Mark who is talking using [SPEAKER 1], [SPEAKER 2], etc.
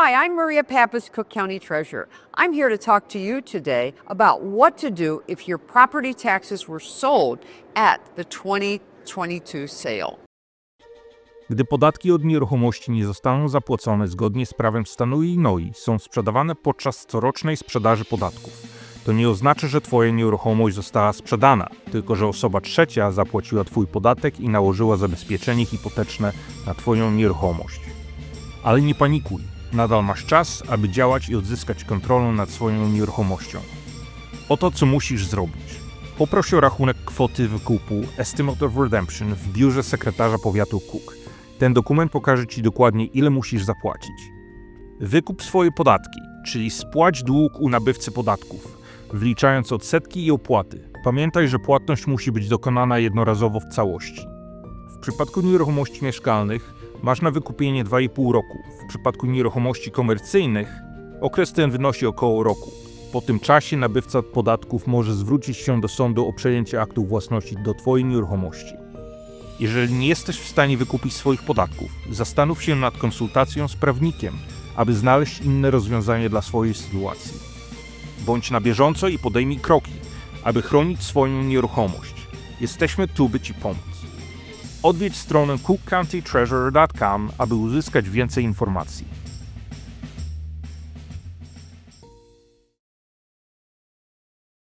[SPEAKER 1] Hi, I'm Maria Pappas, Cook County Treasurer. I'm here to talk to you today about what to do if your property taxes were sold at the 2022 sale.
[SPEAKER 2] Gdy podatki od nieruchomości nie zostaną zapłacone zgodnie z prawem stanu Illinois, są sprzedawane podczas corocznej sprzedaży podatków. To nie oznacza, że Twoja nieruchomość została sprzedana, tylko że osoba trzecia zapłaciła Twój podatek i nałożyła zabezpieczenie hipoteczne na Twoją nieruchomość. Ale nie panikuj, nadal masz czas, aby działać i odzyskać kontrolę nad swoją nieruchomością. Oto co musisz zrobić. Poproś o rachunek kwoty wykupu Estimate of Redemption w biurze sekretarza powiatu Cook. Ten dokument pokaże Ci dokładnie, ile musisz zapłacić. Wykup swoje podatki, czyli spłać dług u nabywcy podatków, wliczając odsetki i opłaty. Pamiętaj, że płatność musi być dokonana jednorazowo w całości. W przypadku nieruchomości mieszkalnych masz na wykupienie 2,5 roku. W przypadku nieruchomości komercyjnych okres ten wynosi około roku. Po tym czasie nabywca podatków może zwrócić się do sądu o przejęcie aktu własności do Twojej nieruchomości. Jeżeli nie jesteś w stanie wykupić swoich podatków, zastanów się nad konsultacją z prawnikiem, aby znaleźć inne rozwiązanie dla swojej sytuacji. Bądź na bieżąco i podejmij kroki, aby chronić swoją nieruchomość. Jesteśmy tu, by Ci pomóc. Odwiedź stronę cookcountytreasurer.com, aby uzyskać więcej informacji.